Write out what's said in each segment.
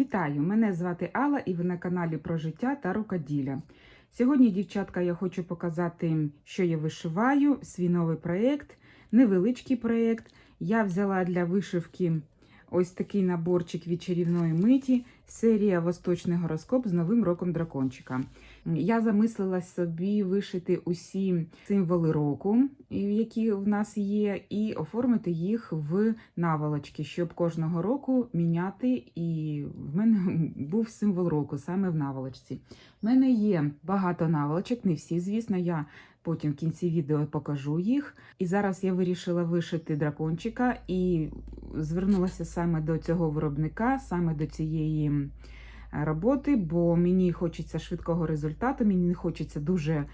Вітаю! Мене звати Алла і ви на каналі про життя та рукоділля. Сьогодні, дівчатка, я хочу показати, що я вишиваю, свій новий проєкт, невеличкий проєкт. Я взяла для вишивки ось такий наборчик від чарівної миті, серія Восточний гороскоп з Новим роком дракончика. Я замислила собі вишити усі символи року, які в нас є, і оформити їх в наволочки, щоб кожного року міняти. І в мене був символ року саме в наволочці. У мене є багато наволочок, не всі, звісно. Я потім в кінці відео покажу їх. І зараз я вирішила вишити дракончика і звернулася саме до цього виробника, саме до цієї роботи, бо мені хочеться швидкого результату, мені не хочеться дуже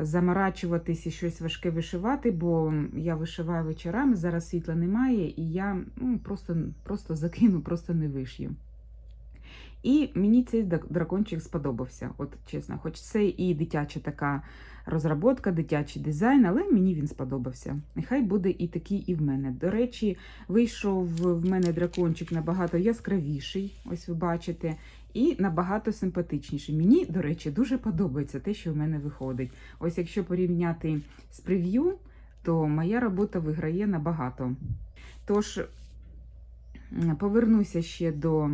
заморачуватись і щось важке вишивати, бо я вишиваю вечорами, зараз світла немає, і я ну, просто, просто закину, просто не вишью. І мені цей дракончик сподобався, от чесно, хоч це і дитяча така розробка, дитячий дизайн, але мені він сподобався. Нехай буде і такий, і в мене. До речі, вийшов в мене дракончик набагато яскравіший, ось ви бачите, і набагато симпатичніший. Мені, до речі, дуже подобається те, що в мене виходить. Ось якщо порівняти з прев'ю, то моя робота виграє набагато. Тож, повернуся ще до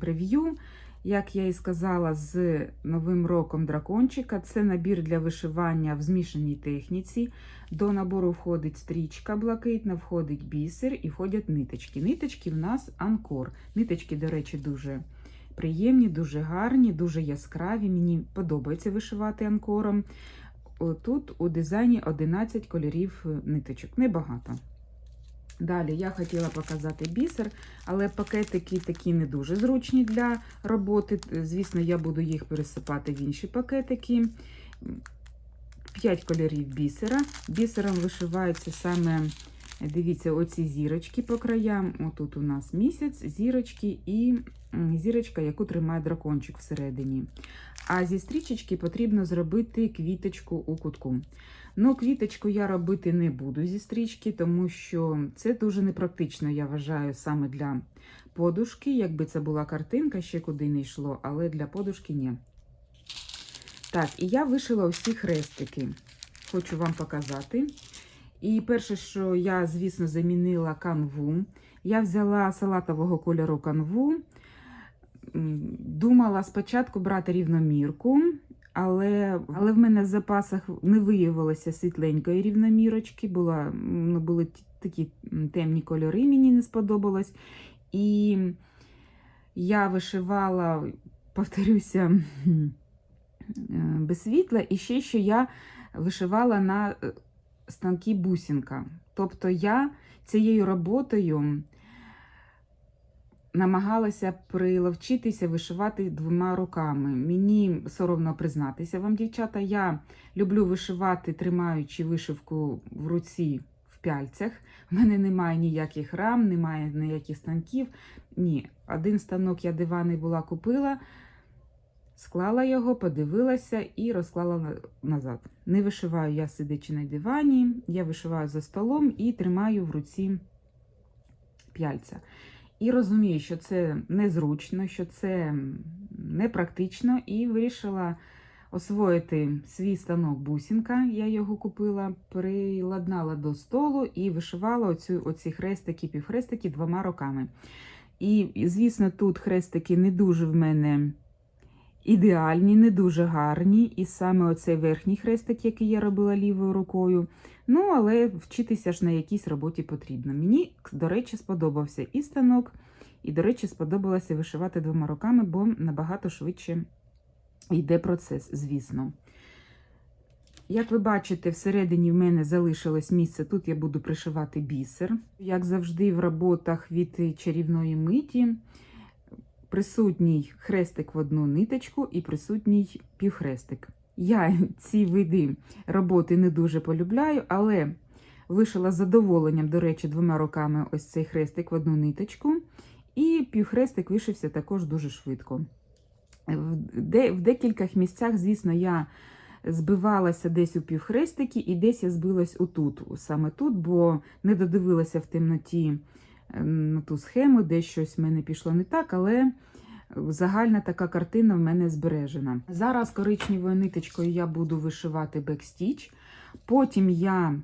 прев'ю. Як я і сказала, з новим роком дракончика це набір для вишивання в змішаній техніці. До набору входить стрічка блакитна, входить бісер і входять ниточки. Ниточки в нас анкор. Ниточки, до речі, дуже приємні, дуже гарні, дуже яскраві. Мені подобається вишивати анкором. Тут у дизайні 11 кольорів ниточок, небагато. Далі я хотіла показати бісер, але пакетики такі не дуже зручні для роботи. Звісно, я буду їх пересипати в інші пакетики. 5 кольорів бісера. Бісером вишиваються саме, дивіться, оці зірочки по краям. Отут у нас місяць, зірочки і зірочка, яку тримає дракончик всередині. А зі стрічечки потрібно зробити квіточку у кутку. Ну, квіточку я робити не буду зі стрічки, тому що це дуже непрактично, я вважаю, саме для подушки. Якби це була картинка, ще куди не йшло, але для подушки ні. Так, і я вишила усі хрестики. Хочу вам показати. І перше, що я, звісно, замінила канву. Я взяла салатового кольору канву. Думала спочатку брати рівномірку, але але в мене в запасах не виявилося світленької рівномірочки, була, ну, були такі темні кольори, мені не сподобалось. І я вишивала, повторюся, без світла, і ще що я вишивала на е, станки бусинка. Тобто я цією роботою намагалася приловчитися вишивати двома руками. Мені соромно признатися вам, дівчата. Я люблю вишивати, тримаючи вишивку в руці в пяльцях. У мене немає ніяких рам, немає ніяких станків. Ні, один станок я диваний була купила. Склала його, подивилася і розклала назад. Не вишиваю я сидячи на дивані, я вишиваю за столом і тримаю в руці п'яльця. І розумію, що це незручно, що це непрактично, і вирішила освоїти свій станок бусінка. Я його купила, приладнала до столу і вишивала оцю, оці хрестики, півхрестики двома роками. І, звісно, тут хрестики не дуже в мене ідеальні, не дуже гарні. І саме оцей верхній хрестик, який я робила лівою рукою. Ну, але вчитися ж на якійсь роботі потрібно. Мені, до речі, сподобався і станок, і, до речі, сподобалося вишивати двома руками, бо набагато швидше йде процес, звісно. Як ви бачите, всередині в мене залишилось місце, тут я буду пришивати бісер. Як завжди, в роботах від чарівної миті присутній хрестик в одну ниточку і присутній півхрестик. Я ці види роботи не дуже полюбляю, але вишила з задоволенням, до речі, двома руками ось цей хрестик в одну ниточку, і півхрестик вишився також дуже швидко. В декількох місцях, звісно, я збивалася десь у півхрестики, і десь я збилась отут, саме тут, бо не додивилася в темноті на ту схему, де щось в мене пішло не так, але загальна така картина в мене збережена. Зараз коричневою ниточкою я буду вишивати бекстіч. Потім я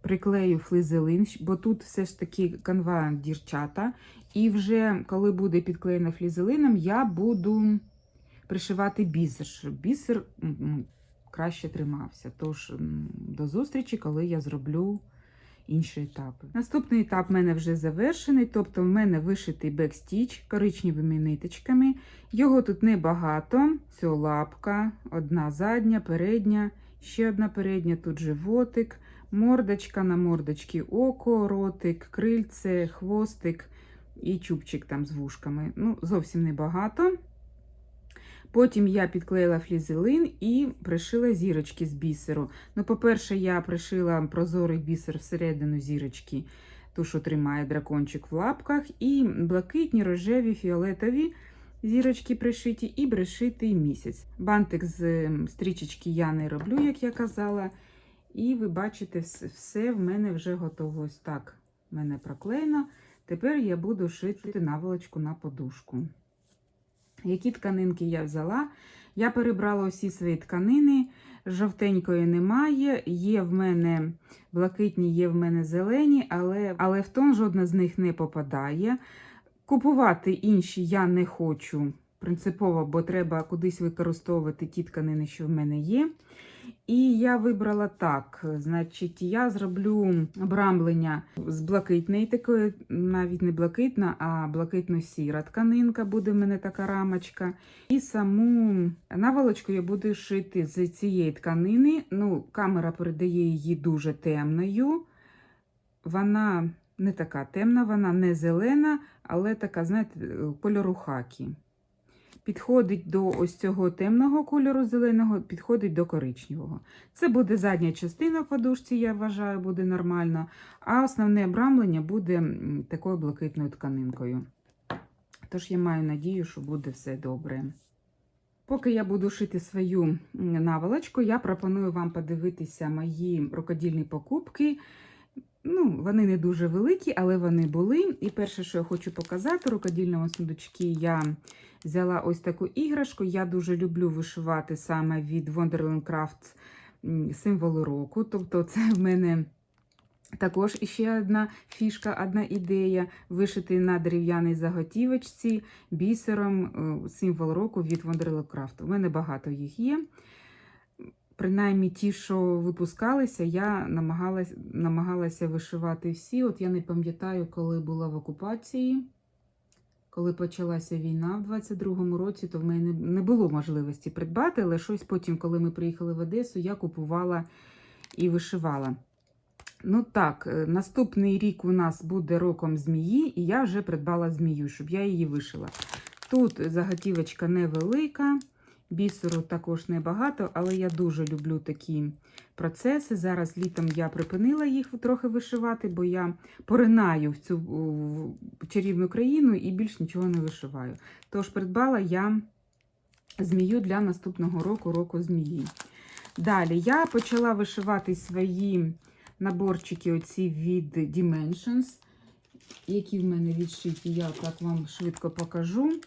приклею флизелин, бо тут все ж таки канва дірчата. І вже коли буде підклеєна флізелином, я буду пришивати бісер, щоб бісер краще тримався. Тож до зустрічі, коли я зроблю інші етапи. Наступний етап в мене вже завершений, тобто в мене вишитий бекстіч коричневими ниточками. Його тут небагато. Це лапка, одна задня, передня, ще одна передня, тут животик, мордочка на мордочці око, ротик, крильце, хвостик і чубчик там з вушками. Ну, зовсім небагато. Потім я підклеїла флізелин і пришила зірочки з бісеру. Ну, по-перше, я пришила прозорий бісер всередину зірочки, ту, що тримає дракончик в лапках, і блакитні, рожеві, фіолетові зірочки пришиті, і пришитий місяць. Бантик з стрічечки я не роблю, як я казала. І ви бачите, все в мене вже готово. Ось так в мене проклеєно. Тепер я буду шити наволочку на подушку. Які тканинки я взяла? Я перебрала усі свої тканини, жовтенької немає. Є в мене блакитні, є в мене зелені, але, але в тон жодна з них не попадає. Купувати інші я не хочу принципово, бо треба кудись використовувати ті тканини, що в мене є. І я вибрала так: значить, я зроблю обрамлення з блакитної такої, навіть не блакитна, а блакитно-сіра тканинка буде в мене така рамочка. І саму наволочку я буду шити з цієї тканини. Ну, камера передає її дуже темною. Вона не така темна, вона не зелена, але така, знаєте, кольору хакі. Підходить до ось цього темного кольору зеленого, підходить до коричневого. Це буде задня частина подушці, я вважаю, буде нормально. А основне обрамлення буде такою блакитною тканинкою. Тож я маю надію, що буде все добре. Поки я буду шити свою наволочку, я пропоную вам подивитися мої рукодільні покупки. Ну, вони не дуже великі, але вони були. І перше, що я хочу показати, рукодільному сундучці я взяла ось таку іграшку. Я дуже люблю вишивати саме від Wonderland Crafts символи року. Тобто, це в мене також іще одна фішка, одна ідея вишити на дерев'яній заготівочці бісером е, символ року від Wonderland Craft. У мене багато їх є. Принаймні ті, що випускалися, я намагалась, намагалася вишивати всі. От я не пам'ятаю, коли була в окупації. Коли почалася війна в 22-му році, то в мене не було можливості придбати, але щось потім, коли ми приїхали в Одесу, я купувала і вишивала. Ну так, е, наступний рік у нас буде роком змії, і я вже придбала змію, щоб я її вишила. Тут заготівочка невелика, бісеру також небагато, але я дуже люблю такі процеси. Зараз літом я припинила їх трохи вишивати, бо я поринаю в цю чарівну країну і більш нічого не вишиваю. Тож придбала я змію для наступного року, року змії. Далі я почала вишивати свої наборчики оці від Dimensions, які в мене відшиті, я так вам швидко покажу.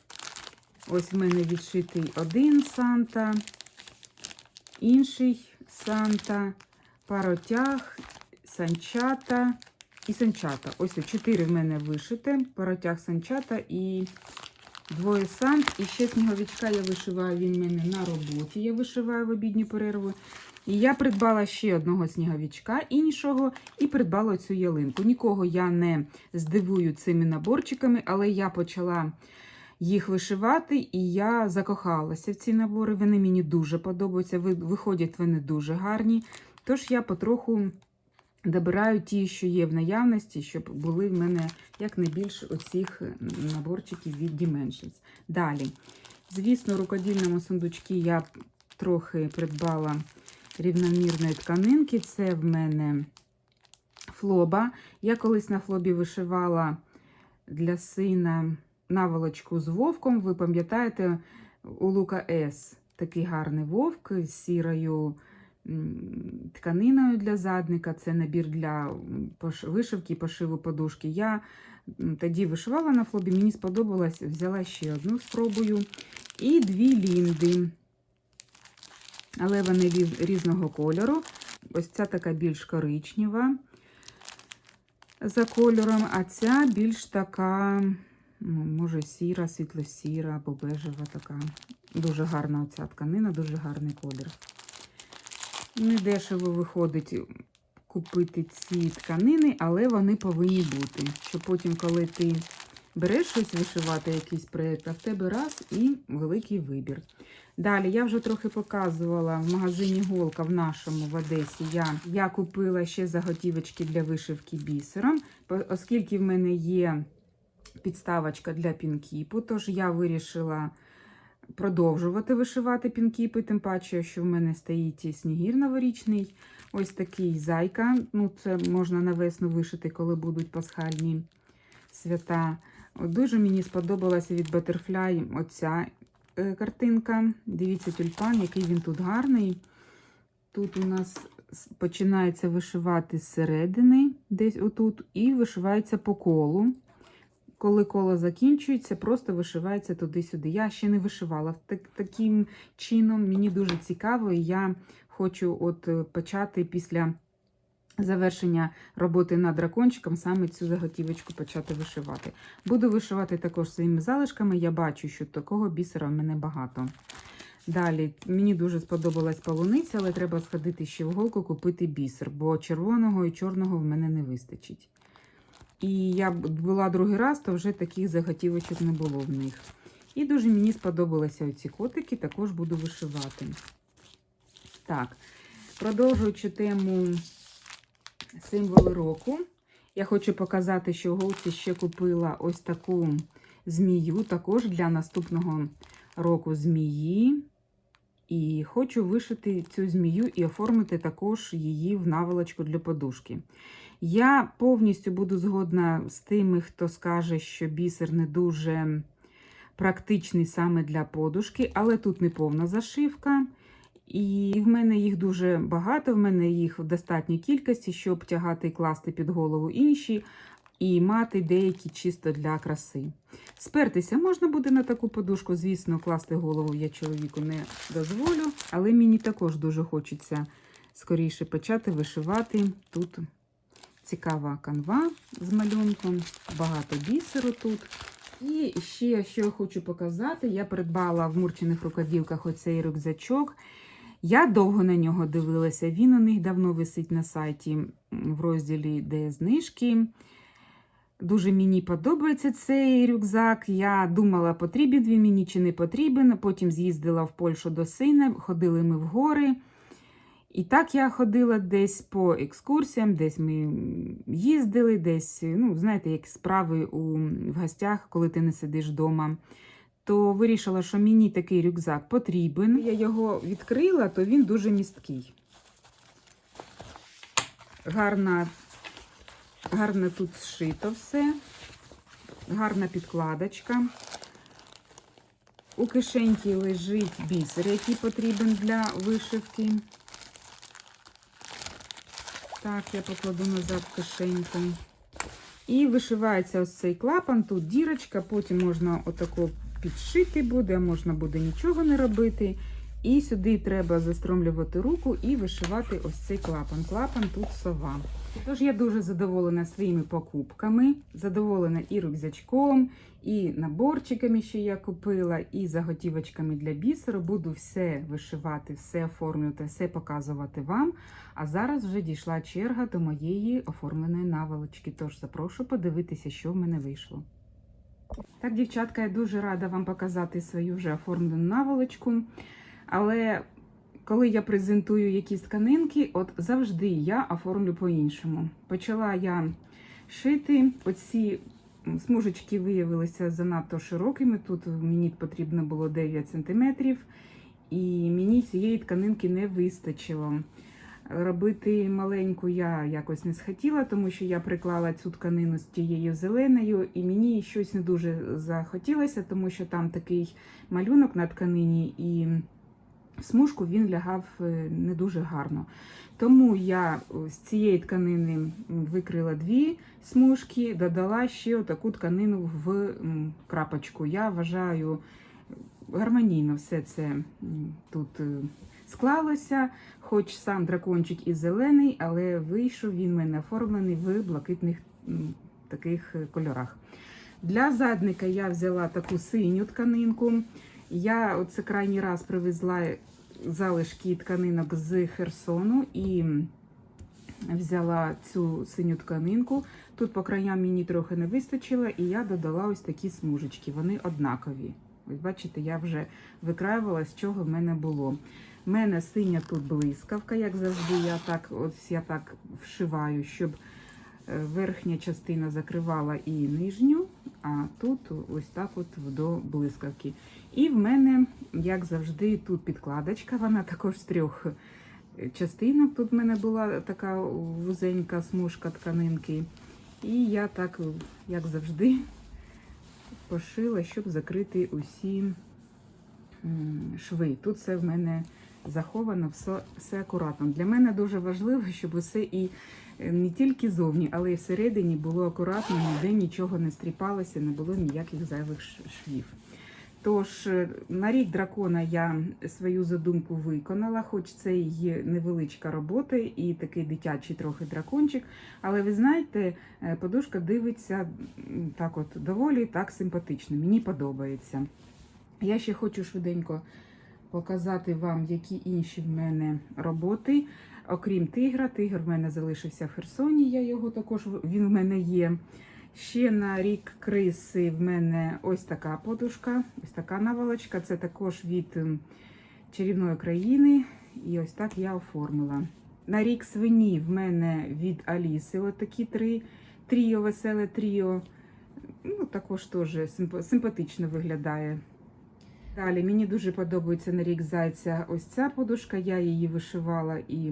Ось в мене відшитий один Санта, інший Санта, паротяг, санчата і санчата. Ось чотири в мене вишите, паротяг, санчата і двоє сант. І ще сніговичка я вишиваю, він в мене на роботі. Я вишиваю в обідню перерву. І я придбала ще одного сніговичка іншого і придбала цю ялинку. Нікого я не здивую цими наборчиками, але я почала їх вишивати, і я закохалася в ці набори. Вони мені дуже подобаються. Виходять вони дуже гарні. Тож я потроху добираю ті, що є в наявності, щоб були в мене якнайбільше оцих наборчиків від Dimensions. Далі, звісно, в рукодільному сундучці я трохи придбала рівномірної тканинки. Це в мене флоба. Я колись на флобі вишивала для сина наволочку з вовком. Ви пам'ятаєте, у Лука С такий гарний вовк з сірою тканиною для задника. Це набір для вишивки і пошиву подушки. Я Тоді вишивала на флобі, мені сподобалось, взяла ще одну спробую. І дві лінди. Але вони різ- різного кольору. Ось ця така більш коричнева за кольором, а ця більш така, може, сіра, світло-сіра або бежева така. Дуже гарна оця тканина, дуже гарний колір. Недешево виходить купити ці тканини, але вони повинні бути. Щоб потім, коли ти береш щось вишивати, якийсь проєкт, а в тебе раз і великий вибір. Далі я вже трохи показувала в магазині Голка в нашому в Одесі. Я, я купила ще заготівочки для вишивки бісером, оскільки в мене є підставочка для пінкіпу, тож я вирішила продовжувати вишивати пінкіпи, тим паче, що в мене стоїть снігір новорічний. Ось такий зайка. Ну, це можна на весну вишити, коли будуть пасхальні свята. Дуже мені сподобалася від Butterfly оця е, картинка. Дивіться, тюльпан, який він тут гарний. Тут у нас починається вишивати зсередини, десь отут, і вишивається по колу. Коли коло закінчується, просто вишивається туди-сюди. Я ще не вишивала так, таким чином. Мені дуже цікаво, і я хочу от е, почати після завершення роботи над дракончиком саме цю заготівочку почати вишивати. Буду вишивати також своїми залишками. Я бачу, що такого бісера в мене багато. Далі мені дуже сподобалась полуниця, але треба сходити ще в голку купити бісер, бо червоного і чорного в мене не вистачить. І я була другий раз, то вже таких заготівочок не було в них. І дуже мені сподобалися оці котики, також буду вишивати. Так, продовжуючи тему символи року, я хочу показати, що голці ще купила ось таку змію, також для наступного року змії. І хочу вишити цю змію і оформити також її в наволочку для подушки. Я повністю буду згодна з тими, хто скаже, що бісер не дуже практичний саме для подушки, але тут не повна зашивка. І в мене їх дуже багато, в мене їх в достатній кількості, щоб тягати і класти під голову інші, і мати деякі чисто для краси. Спертися можна буде на таку подушку, звісно, класти голову я чоловіку не дозволю, але мені також дуже хочеться скоріше почати вишивати. Тут цікава канва з малюнком, багато бісеру тут. І ще, що я хочу показати, я придбала в мурчених рукавілках оцей рюкзачок. Я довго на нього дивилася. Він у них давно висить на сайті в розділі де знижки. Дуже мені подобається цей рюкзак. Я думала, потрібен він мені чи не потрібен. Потім з'їздила в Польщу до сина, ходили ми в гори. І так я ходила десь по екскурсіям, десь ми їздили, десь, ну, знаєте, як справи у, в гостях, коли ти не сидиш вдома. То вирішила, що мені такий рюкзак потрібен. Я його відкрила, то він дуже місткий. Гарна, гарно тут зшито все, гарна підкладочка. У кишеньці лежить бісер, який потрібен для вишивки. Так, я покладу назад в кишеньку. І вишивається ось цей клапан, тут дірочка, потім можна отако підшити буде, можна буде нічого не робити. І сюди треба застромлювати руку і вишивати ось цей клапан. Клапан тут сова. Тож я дуже задоволена своїми покупками, задоволена і рюкзачком, і наборчиками, що я купила, і заготівочками для бісеру. Буду все вишивати, все оформлювати, все показувати вам. А зараз вже дійшла черга до моєї оформленої наволочки. Тож запрошу подивитися, що в мене вийшло. Так, дівчатка, я дуже рада вам показати свою вже оформлену наволочку. Але коли я презентую якісь тканинки, от завжди я оформлю по-іншому. Почала я шити. Оці смужечки виявилися занадто широкими. Тут мені потрібно було 9 см, і мені цієї тканинки не вистачило. Робити маленьку я якось не схотіла, тому що я приклала цю тканину з тією зеленою, і мені щось не дуже захотілося, тому що там такий малюнок на тканині, і смужку він лягав е, не дуже гарно. Тому я з цієї тканини викрила дві смужки, додала ще таку тканину в крапочку. Я вважаю гармонійно все це тут е, склалося. Хоч сам дракончик і зелений, але вийшов він в мене оформлений в блакитних таких е, кольорах. Для задника я взяла таку синю тканинку. Я оце крайній раз привезла залишки тканинок з Херсону і взяла цю синю тканинку. Тут по краям мені трохи не вистачило, і я додала ось такі смужечки. Вони однакові. Ось бачите, я вже викраювала, з чого в мене було. У мене синя тут блискавка, як завжди. Я так, ось я так вшиваю, щоб е, верхня частина закривала і нижню, а тут ось так от до блискавки. І в мене, як завжди, тут підкладочка, вона також з трьох частинок. Тут в мене була така вузенька смужка тканинки. І я так, як завжди, пошила, щоб закрити усі шви. Тут все в мене заховано, все, все акуратно. Для мене дуже важливо, щоб усе і е, не тільки зовні, але й всередині було акуратно, ніде нічого не стріпалося, не було ніяких зайвих швів. Тож, е, на рік дракона я свою задумку виконала, хоч це і невеличка робота, і такий дитячий трохи дракончик. Але ви знаєте, е, подушка дивиться так от доволі так симпатично. Мені подобається. Я ще хочу швиденько показати вам, які інші в мене роботи. Окрім тигра, тигр в мене залишився в Херсоні. Я його також він в мене є. Ще на рік криси в мене ось така подушка, ось така наволочка. Це також від ем, чарівної країни. І ось так я оформила. На рік свині в мене від Аліси отакі три тріо, веселе тріо. Ну, також теж симп- симпатично виглядає. Далі мені дуже подобається на рік зайця ось ця подушка. Я її вишивала і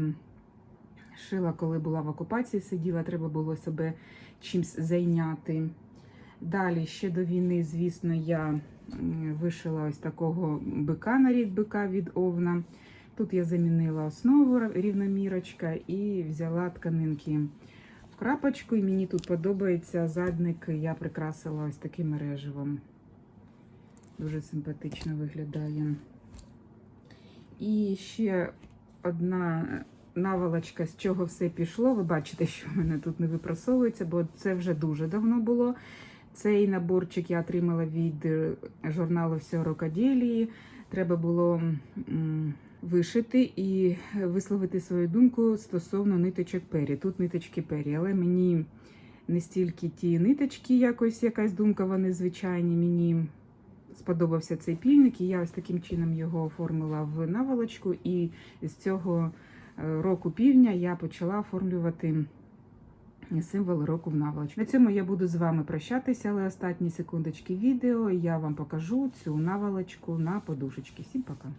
шила, коли була в окупації, сиділа, треба було себе чимось зайняти. Далі ще до війни, звісно, я вишила ось такого бика на рік бика від овна. Тут я замінила основу рівномірочка і взяла тканинки в крапочку. І мені тут подобається задник. Я прикрасила ось таким мереживом. Дуже симпатично виглядає. І ще одна наволочка, з чого все пішло. Ви бачите, що в мене тут не випрасовується, бо це вже дуже давно було. Цей наборчик я отримала від е, журналу «Все рукоділії. Треба було вишити і висловити свою думку стосовно ниточок пері. Тут ниточки пері, але мені не стільки ті ниточки, якось якась думка, вони звичайні. Мені сподобався цей пільник, і я ось таким чином його оформила в наволочку. І з цього року півня я почала оформлювати символи року в наволочку. На цьому я буду з вами прощатися, але останні секундочки відео я вам покажу цю наволочку на подушечки. Всім пока!